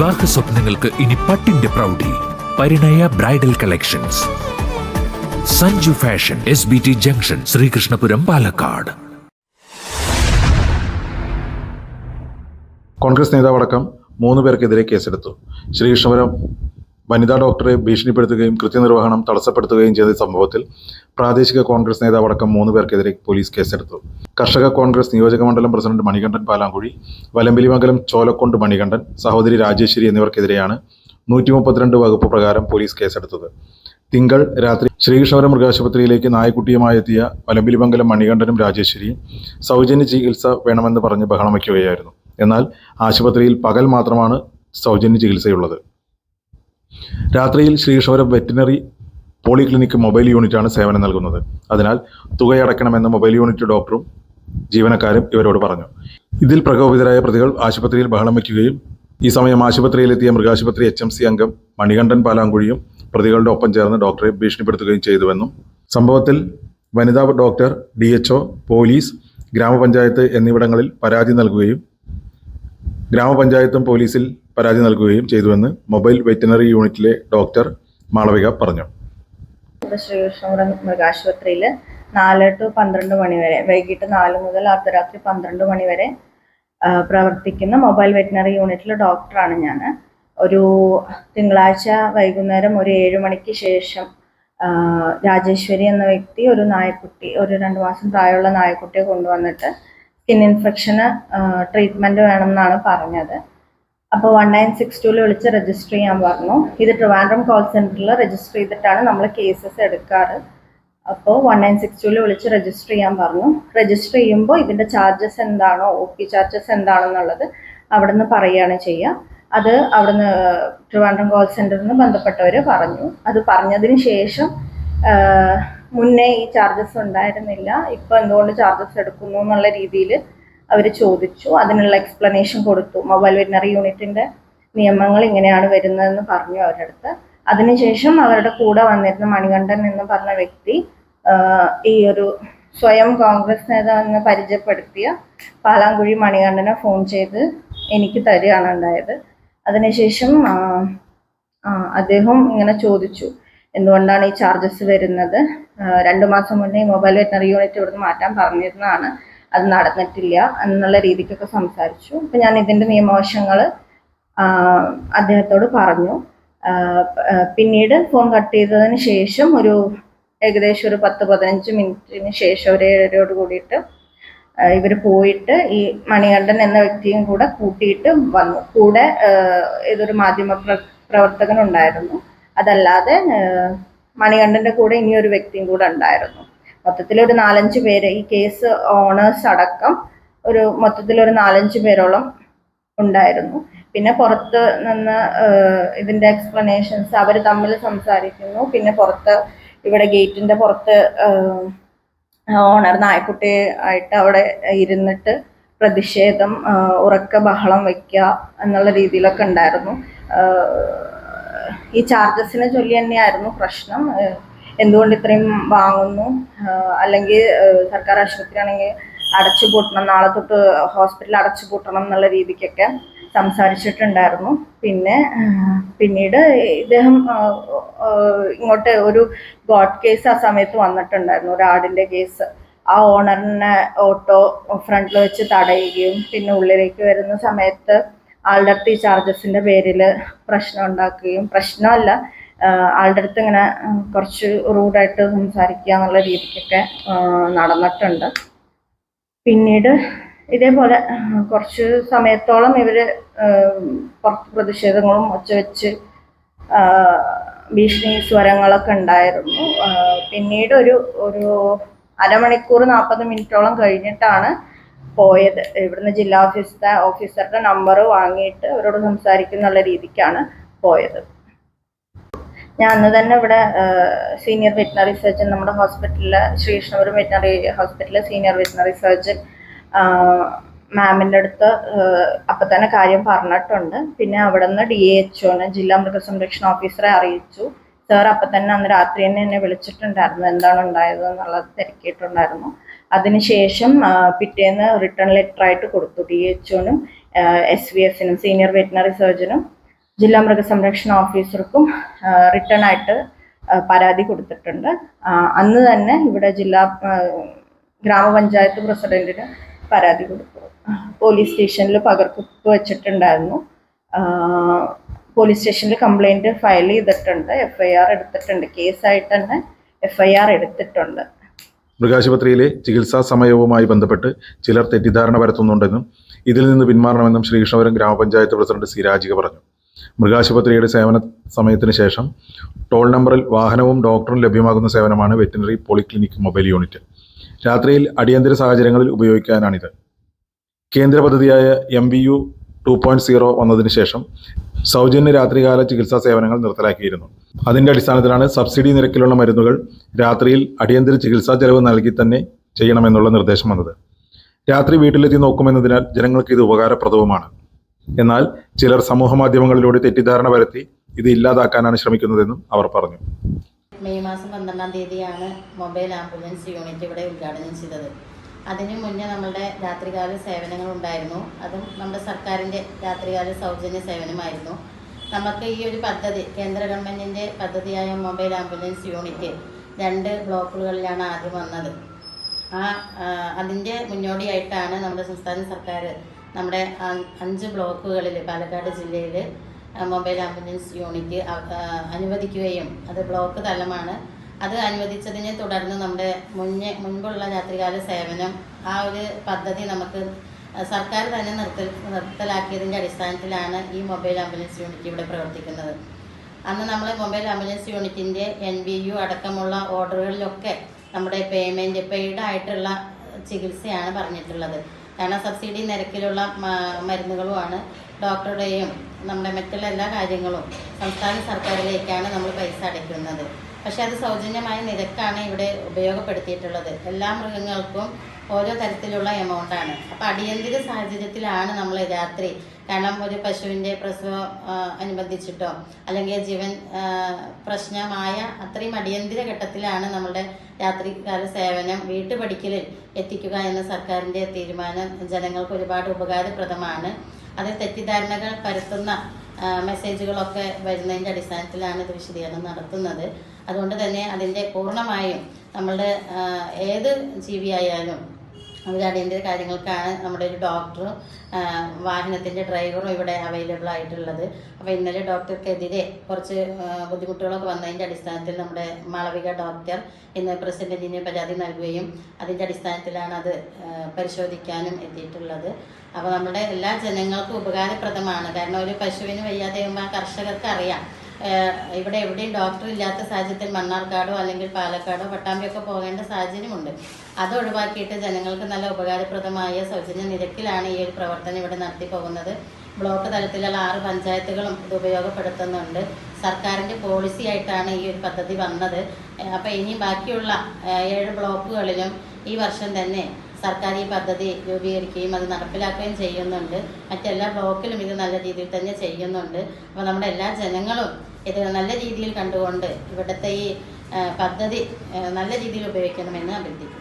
വിവാഹ സ്വപ്നങ്ങൾക്ക് ഇനി പട്ടിന്റെ പ്രൗഢി. Parinaya bridal collections. Sanju fashion S B T junction Sreekrishnapuram Palakkad. Congress നേതാവടക്കം മൂന്ന് പേർക്കെതിരെ കേസെടുത്തു. ശ്രീകൃഷ്ണപുരം വനിതാ ഡോക്ടറെ ഭീഷണിപ്പെടുത്തുകയും കൃത്യനിർവഹണം തടസ്സപ്പെടുത്തുകയും ചെയ്ത സംഭവത്തിൽ പ്രാദേശിക കോൺഗ്രസ് നേതാവ് അടക്കം മൂന്ന് പേർക്കെതിരെ പോലീസ് കേസെടുത്തു. കർഷക കോൺഗ്രസ് നിയോജക മണ്ഡലം പ്രസിഡന്റ് മണികണ്ഠൻ പാലാങ്കുഴി വലമ്പിലിമംഗലം ചോലക്കൊണ്ട് മണികണ്ഠൻ സഹോദരി രാജേശ്വരി എന്നിവർക്കെതിരെയാണ് നൂറ്റി മുപ്പത്തിരണ്ട് വകുപ്പ് പ്രകാരം പോലീസ് കേസെടുത്തത്. തിങ്കൾ രാത്രി ശ്രീകൃഷ്ണപുരം മൃഗാശുപത്രിയിലേക്ക് നായക്കുട്ടിയുമായി എത്തിയ വലമ്പിലിമംഗലം മണികണ്ഠനും രാജേശ്വരിയും സൗജന്യ ചികിത്സ വേണമെന്ന് പറഞ്ഞ് ബഹളം വയ്ക്കുകയായിരുന്നു എന്നാൽ ആശുപത്രിയിൽ പകൽ മാത്രമാണ് സൗജന്യ ചികിത്സയുള്ളത്. രാത്രിയിൽ ശ്രീകൃഷ്ണപുരം വെറ്റിനറി പോളിക്ലിനിക് മൊബൈൽ യൂണിറ്റാണ് സേവനം നൽകുന്നത്. അതിനാൽ തുകയടക്കണമെന്ന് മൊബൈൽ യൂണിറ്റ് ഡോക്ടറും ജീവനക്കാരും ഇവരോട് പറഞ്ഞു. ഇതിൽ പ്രകോപിതരായ പ്രതികൾ ആശുപത്രിയിൽ ബഹളം വയ്ക്കുകയും ഈ സമയം ആശുപത്രിയിലെത്തിയ മൃഗാശുപത്രി എച്ച് എം സി അംഗം മണികണ്ഠൻ പാലാങ്കുഴിയും പ്രതികളുടെ ഒപ്പം ചേർന്ന് ഡോക്ടറെ ഭീഷണിപ്പെടുത്തുകയും ചെയ്തുവെന്നും സംഭവത്തിൽ വനിതാ ഡോക്ടർ ഡി പോലീസ് ഗ്രാമപഞ്ചായത്ത് എന്നിവിടങ്ങളിൽ പരാതി നൽകുകയും ഗ്രാമപഞ്ചായത്തും പോലീസിൽ പരാതി നൽകുകയും ചെയ്തുവെന്ന് മൊബൈൽ വെറ്റിനറി യൂണിറ്റിലെ ഡോക്ടർ മാളവിക പറഞ്ഞു. ശ്രീകൃഷ്ണപുരം മൃഗാശുപത്രിയിൽ നാല് ടു പന്ത്രണ്ട് മണി വരെ വൈകിട്ട് നാല് മുതൽ അർദ്ധരാത്രി പന്ത്രണ്ട് മണി വരെ പ്രവർത്തിക്കുന്ന മൊബൈൽ വെറ്റിനറി യൂണിറ്റിലെ ഡോക്ടറാണ് ഞാൻ ഒരു തിങ്കളാഴ്ച വൈകുന്നേരം ഒരു ഏഴ് മണിക്ക് ശേഷം രാജേശ്വരി എന്ന വ്യക്തി ഒരു നായക്കുട്ടി ഒരു രണ്ട് മാസം പ്രായമുള്ള നായക്കുട്ടിയെ കൊണ്ടുവന്നിട്ട് സ്കിൻ ഇൻഫെക്ഷന് ട്രീറ്റ്മെന്റ് വേണമെന്നാണ് പറഞ്ഞത്. അപ്പോൾ വൺ നയൻ സിക്സ് ടൂവിൽ വിളിച്ച് രജിസ്റ്റർ ചെയ്യാൻ പറഞ്ഞു. ഇത് ട്രിവാൻഡ്രം കോൾ സെന്ററിൽ രജിസ്റ്റർ ചെയ്തിട്ടാണ് നമ്മൾ കേസസ് എടുക്കാറ്. അപ്പോൾ വൺ നയൻ സിക്സ് ടൂവിൽ വിളിച്ച് രജിസ്റ്റർ ചെയ്യാൻ പറഞ്ഞു. രജിസ്റ്റർ ചെയ്യുമ്പോൾ ഇതിന്റെ ചാർജസ് എന്താണോ ഒ പി ചാർജസ് എന്താണെന്നുള്ളത് അവിടെ നിന്ന് പറയുകയാണ് ചെയ്യുക. അത് അവിടുന്ന് ട്രിവാൻഡ്രം കോൾ സെന്ററിൽ നിന്ന് ബന്ധപ്പെട്ടവർ പറഞ്ഞു. അത് പറഞ്ഞതിന് ശേഷം മുന്നേ ഈ ചാർജസ് ഉണ്ടായിരുന്നില്ല. ഇപ്പോൾ എന്തുകൊണ്ട് ചാർജസ് എടുക്കുന്നു എന്നുള്ള രീതിയിൽ അവർ ചോദിച്ചു. അതിനുള്ള എക്സ്പ്ലനേഷൻ കൊടുത്തു. മൊബൈൽ വെറ്റിനറി യൂണിറ്റിന്റെ നിയമങ്ങൾ ഇങ്ങനെയാണ് വരുന്നതെന്ന് പറഞ്ഞു അവരുടെ അടുത്ത് അതിനുശേഷം അവരുടെ കൂടെ വന്നിരുന്ന മണികണ്ഠൻ എന്ന് പറഞ്ഞ വ്യക്തി ഈ ഒരു സ്വയം കോൺഗ്രസ് നേതാവെന്ന് പരിചയപ്പെടുത്തിയ പാലാങ്കുഴി മണികണ്ഠനെ ഫോൺ ചെയ്ത് എനിക്ക് തരികയാണ് ഉണ്ടായത്. അതിനുശേഷം അദ്ദേഹം ഇങ്ങനെ ചോദിച്ചു എന്തുകൊണ്ടാണ് ഈ ചാർജസ് വരുന്നത്? രണ്ട് മാസം മുന്നേ മൊബൈൽ വെറ്റിനറി യൂണിറ്റ് ഇവിടുന്ന് മാറ്റാൻ പറഞ്ഞിരുന്നതാണ്. അത് നടന്നിട്ടില്ല എന്നുള്ള രീതിക്കൊക്കെ സംസാരിച്ചു. അപ്പം ഞാൻ ഇതിന്റെ നിയമവശങ്ങൾ അദ്ദേഹത്തോട് പറഞ്ഞു. പിന്നീട് ഫോൺ കട്ട് ചെയ്തതിന് ശേഷം ഒരു ഏകദേശം ഒരു പത്ത് പതിനഞ്ച് മിനിറ്റിന് ശേഷം ഒരു ഏഴരയോട് കൂടിയിട്ട് ഇവർ പോയിട്ട് ഈ മണികണ്ഠൻ എന്ന വ്യക്തിയും കൂടെ കൂട്ടിയിട്ട് വന്നു. കൂടെ ഇതൊരു മാധ്യമ പ്രവർത്തകനുണ്ടായിരുന്നു. അതല്ലാതെ മണികണ്ഠന്റെ കൂടെ ഇനിയൊരു വ്യക്തിയും കൂടെ ഉണ്ടായിരുന്നു. മൊത്തത്തിൽ ഒരു നാലഞ്ച് പേര് ഈ കേസ് ഓണേഴ്സ് അടക്കം ഒരു മൊത്തത്തിൽ ഒരു നാലഞ്ച് പേരോളം ഉണ്ടായിരുന്നു. പിന്നെ പുറത്ത് നിന്ന് ഇതിന്റെ എക്സ്പ്ലനേഷൻസ് അവർ തമ്മിൽ സംസാരിക്കുന്നു. പിന്നെ പുറത്ത് ഇവിടെ ഗേറ്റിന്റെ പുറത്ത് ഓണർ നായക്കുട്ടി ആയിട്ട് അവിടെ ഇരുന്നിട്ട് പ്രതിഷേധം ഉറക്ക ബഹളം വയ്ക്കുക എന്നുള്ള രീതിയിലൊക്കെ ഉണ്ടായിരുന്നു. ഈ ചാർജസിനെ ചൊല്ലി തന്നെയായിരുന്നു പ്രശ്നം. എന്തുകൊണ്ട് ഇത്രയും വാങ്ങുന്നു? അല്ലെങ്കിൽ സർക്കാർ ആശുപത്രി ആണെങ്കിൽ അടച്ചു പൂട്ടണം നാളെ തൊട്ട് ഹോസ്പിറ്റൽ അടച്ചു പൂട്ടണം എന്നുള്ള രീതിക്കൊക്കെ സംസാരിച്ചിട്ടുണ്ടായിരുന്നു. പിന്നെ പിന്നീട് ഇദ്ദേഹം ഇങ്ങോട്ട് ഒരു ഗോഡ് കേസ് ആ സമയത്ത് വന്നിട്ടുണ്ടായിരുന്നു. ഒരു ആടിന്റെ കേസ്. ആ ഓണറിനെ ഓട്ടോ ഫ്രണ്ടിൽ വെച്ച് തടയുകയും പിന്നെ ഉള്ളിലേക്ക് വരുന്ന സമയത്ത് ആളുടെ അടുത്ത് ചാർജസിന്റെ പേരിൽ പ്രശ്നം ഉണ്ടാക്കുകയും പ്രശ്നമല്ല ആളുടെ അടുത്ത് ഇങ്ങനെ കുറച്ച് റൂഡായിട്ട് സംസാരിക്കുക എന്നുള്ള രീതിക്കൊക്കെ നടന്നിട്ടുണ്ട്. പിന്നീട് ഇതേപോലെ കുറച്ച് സമയത്തോളം ഇവർ പുറത്ത് പ്രതിഷേധങ്ങളും ഒച്ചവെച്ച് വെച്ച് ഭീഷണി സ്വരങ്ങളൊക്കെ ഉണ്ടായിരുന്നു. പിന്നീട് ഒരു ഒരു അരമണിക്കൂർ നാൽപ്പത് മിനിറ്റോളം കഴിഞ്ഞിട്ടാണ് പോയത്. ഇവിടുന്ന് ജില്ലാ ഓഫീസത്തെ ഓഫീസറുടെ നമ്പർ വാങ്ങിയിട്ട് അവരോട് സംസാരിക്കുന്നുള്ള രീതിക്കാണ് പോയത്. ഞാൻ അന്ന് തന്നെ ഇവിടെ സീനിയർ വെറ്റിനറി സർജൻ നമ്മുടെ ഹോസ്പിറ്റലിലെ ശ്രീകൃഷ്ണപുരം വെറ്റിനറി ഹോസ്പിറ്റലിലെ സീനിയർ വെറ്റിനറി സർജൻ മാമിന്റെ അടുത്ത് അപ്പം തന്നെ കാര്യം പറഞ്ഞിട്ടുണ്ട്. പിന്നെ അവിടെ നിന്ന് ഡി എച്ച് ഒന് ജില്ലാ മൃഗസംരക്ഷണ ഓഫീസറെ അറിയിച്ചു. സാർ അപ്പം തന്നെ അന്ന് രാത്രി തന്നെ എന്നെ വിളിച്ചിട്ടുണ്ടായിരുന്നു എന്താണ് ഉണ്ടായത് എന്നുള്ളത് തിരക്കിയിട്ടുണ്ടായിരുന്നു. അതിനുശേഷം പിറ്റേന്ന് റിട്ടേൺ ലെറ്റർ ആയിട്ട് കൊടുത്തു ഡി എച്ച് ഒനും എസ് വി എസിനും സീനിയർ വെറ്റിനറി സർജനും ജില്ലാ മൃഗസംരക്ഷണ ഓഫീസർക്കും റിട്ടേൺ ആയിട്ട് പരാതി കൊടുത്തിട്ടുണ്ട്. അന്ന് തന്നെ ഇവിടെ ജില്ലാ ഗ്രാമപഞ്ചായത്ത് പ്രസിഡന്റിന് പരാതി കൊടുത്തു. പോലീസ് സ്റ്റേഷനിൽ പകർപ്പ് വെച്ചിട്ടുണ്ടായിരുന്നു. പോലീസ് സ്റ്റേഷനിൽ കംപ്ലൈന്റ് ഫയൽ ചെയ്തിട്ടുണ്ട്. എഫ്ഐആർ എടുത്തിട്ടുണ്ട്. കേസായിട്ട് തന്നെ എഫ്ഐആർ എടുത്തിട്ടുണ്ട്. മൃഗാശുപത്രിയിലെ ചികിത്സാ സമയവുമായി ബന്ധപ്പെട്ട് ചിലർ തെറ്റിദ്ധാരണ പരത്തുന്നുണ്ടെന്നും ഇതിൽ നിന്ന് പിന്മാറണമെന്നും ശ്രീകൃഷ്ണപുരം ഗ്രാമപഞ്ചായത്ത് പ്രസിഡന്റ് സി രാജിക പറഞ്ഞു. മൃഗാശുപത്രിയുടെ സേവന സമയത്തിന് ശേഷം ടോൾ നമ്പറിൽ വാഹനവും ഡോക്ടറും ലഭ്യമാകുന്ന സേവനമാണ് വെറ്റിനറി പോളിക്ലിനിക് മൊബൈൽ യൂണിറ്റ്. രാത്രിയിൽ അടിയന്തര സാഹചര്യങ്ങളിൽ ഉപയോഗിക്കാനാണിത്. കേന്ദ്ര പദ്ധതിയായ M V U two point zero വന്നതിന് ശേഷം സൗജന്യ രാത്രികാല ചികിത്സാ സേവനങ്ങൾ നിർത്തലാക്കിയിരുന്നു. അതിന്റെ അടിസ്ഥാനത്തിലാണ് സബ്സിഡി നിരക്കിലുള്ള മരുന്നുകൾ രാത്രിയിൽ അടിയന്തര ചികിത്സാ ചെലവ് നൽകി തന്നെ ചെയ്യണമെന്നുള്ള നിർദ്ദേശം വന്നത്. രാത്രി വീട്ടിലെത്തി നോക്കുമെന്നതിനാൽ ജനങ്ങൾക്ക് ഇത് ഉപകാരപ്രദവുമാണ്. എന്നാൽ ചിലർ സമൂഹ മാധ്യമങ്ങളിലൂടെ തെറ്റിദ്ധാരണ വരുത്തി ഇത് ഇല്ലാതാക്കാനാണ് ശ്രമിക്കുന്നതെന്നും അവർ പറഞ്ഞു. മെയ് മാസം പന്ത്രണ്ടാം തീയതിയാണ് മൊബൈൽ ആംബുലൻസ് യൂണിറ്റ് ഇവിടെ ഉദ്ഘാടനം ചെയ്തത്. അതിനു മുന്നേ നമ്മളുടെ രാത്രികാല സേവനങ്ങൾ ഉണ്ടായിരുന്നു അതും നമ്മുടെ സർക്കാരിന്റെ രാത്രികാല സൗജന്യ സേവനമായിരുന്നു. നമുക്ക് ഈ ഒരു പദ്ധതി കേന്ദ്ര ഗവൺമെന്റിന്റെ പദ്ധതിയായ മൊബൈൽ ആംബുലൻസ് യൂണിറ്റ് രണ്ട് ബ്ലോക്കുകളിലാണ് ആദ്യം വന്നത്. ആ അതിന്റെ മുന്നോടിയായിട്ടാണ് നമ്മുടെ സംസ്ഥാന സർക്കാർ നമ്മുടെ അഞ്ച് ബ്ലോക്കുകളിൽ പാലക്കാട് ജില്ലയിൽ മൊബൈൽ ആംബുലൻസ് യൂണിറ്റ് അനുവദിക്കുകയും അത് ബ്ലോക്ക് തലമാണ്. അത് അനുവദിച്ചതിനെ തുടർന്ന് നമ്മുടെ മുന്നേ മുൻപുള്ള രാത്രികാല സേവനം ആ ഒരു പദ്ധതി നമുക്ക് സർക്കാർ തന്നെ നിർത്തൽ നിർത്തലാക്കിയതിന്റെ അടിസ്ഥാനത്തിലാണ് ഈ മൊബൈൽ ആംബുലൻസ് യൂണിറ്റ് ഇവിടെ പ്രവർത്തിക്കുന്നത്. അന്ന് നമ്മൾ മൊബൈൽ ആംബുലൻസ് യൂണിറ്റിന്റെ എൻ ബി യു അടക്കമുള്ള ഓർഡറുകളിലൊക്കെ നമ്മുടെ പേയ്മെന്റ് പെയ്ഡ് ആയിട്ടുള്ള ചികിത്സയാണ് പറഞ്ഞിട്ടുള്ളത്. കാരണം സബ്സിഡി നിരക്കിലുള്ള മരുന്നുകളുമാണ്. ഡോക്ടറുടെയും നമ്മുടെ മറ്റുള്ള എല്ലാ കാര്യങ്ങളും സംസ്ഥാന സർക്കാരിലേക്കാണ് നമ്മൾ പൈസ അടയ്ക്കുന്നത്. പക്ഷേ അത് സൗജന്യമായ നിരക്കാണ് ഇവിടെ ഉപയോഗപ്പെടുത്തിയിട്ടുള്ളത്. എല്ലാ മൃഗങ്ങൾക്കും ഓരോ തരത്തിലുള്ള എമൗണ്ടാണ് അപ്പോൾ അടിയന്തര സാഹചര്യത്തിലാണ് നമ്മൾ രാത്രി കാരണം ഒരു പശുവിന്റെ പ്രസവം അനുബന്ധിച്ചിട്ടോ അല്ലെങ്കിൽ ജീവൻ പ്രശ്നമായ അത്രയും അടിയന്തര ഘട്ടത്തിലാണ് നമ്മുടെ രാത്രികാല സേവനം വീട്ടുപടിക്കലിൽ എത്തിക്കുക എന്ന സർക്കാരിന്റെ തീരുമാനം ജനങ്ങൾക്ക് ഒരുപാട് ഉപകാരപ്രദമാണ്. അത് തെറ്റിദ്ധാരണകൾ പരത്തുന്ന മെസ്സേജുകളൊക്കെ വരുന്നതിന്റെ അടിസ്ഥാനത്തിലാണ് ഇത് വിശദീകരണം നടത്തുന്നത്. അതുകൊണ്ട് തന്നെ അതിന്റെ പൂർണമായും നമ്മളുടെ ഏത് ജീവിയായാലും അവർ അടിയന്തര കാര്യങ്ങൾക്കാണ് നമ്മുടെ ഒരു ഡോക്ടറും വാഹനത്തിന്റെ ഡ്രൈവറും ഇവിടെ അവൈലബിൾ ആയിട്ടുള്ളത്. അപ്പോൾ ഇന്നലെ ഡോക്ടർക്കെതിരെ കുറച്ച് ബുദ്ധിമുട്ടുകളൊക്കെ വന്നതിന്റെ അടിസ്ഥാനത്തിൽ നമ്മുടെ മാളവിക ഡോക്ടർ ഇന്ന് പ്രസിഡന്റിന് പരാതി നൽകുകയും അതിന്റെ അടിസ്ഥാനത്തിലാണ് അത് പരിശോധിക്കാനും എത്തിയിട്ടുള്ളത്. അപ്പോൾ നമ്മുടെ എല്ലാ ജനങ്ങൾക്കും ഉപകാരപ്രദമാണ്. കാരണം ഒരു പശുവിന് വയ്യാതെ ആകുമ്പോൾ ആ കർഷകർക്ക് അറിയാം. ഇവിടെ എവിടെയും ഡോക്ടർ ഇല്ലാത്ത സാഹചര്യത്തിൽ മണ്ണാർക്കാടോ അല്ലെങ്കിൽ പാലക്കാടോ പട്ടാമ്പിയൊക്കെ പോകേണ്ട സാഹചര്യമുണ്ട്. അത് ഒഴിവാക്കിയിട്ട് ജനങ്ങൾക്ക് നല്ല ഉപകാരപ്രദമായ സൗജന്യ നിരക്കിലാണ് ഈ ഒരു പ്രവർത്തനം ഇവിടെ നടത്തി പോകുന്നത്. ബ്ലോക്ക് തലത്തിലുള്ള ആറ് പഞ്ചായത്തുകളും ഇത് ഉപയോഗപ്പെടുത്തുന്നുണ്ട്. സർക്കാരിന്റെ പോളിസി ആയിട്ടാണ് ഈ ഒരു പദ്ധതി വന്നത്. അപ്പോൾ ഇനി ബാക്കിയുള്ള ഏഴ് ബ്ലോക്കുകളിലും ഈ വർഷം തന്നെ സർക്കാർ ഈ പദ്ധതി രൂപീകരിക്കുകയും അത് നടപ്പിലാക്കുകയും ചെയ്യുന്നുണ്ട്. മറ്റെല്ലാ ബ്ലോക്കിലും ഇത് നല്ല രീതിയിൽ തന്നെ ചെയ്യുന്നുണ്ട്. അപ്പോൾ നമ്മുടെ എല്ലാ ജനങ്ങളും ഇത് നല്ല രീതിയിൽ കണ്ടുകൊണ്ട് ഇവിടുത്തെ ഈ പദ്ധതി നല്ല രീതിയിൽ ഉപയോഗിക്കണമെന്ന് അഭ്യർത്ഥിക്കുന്നു.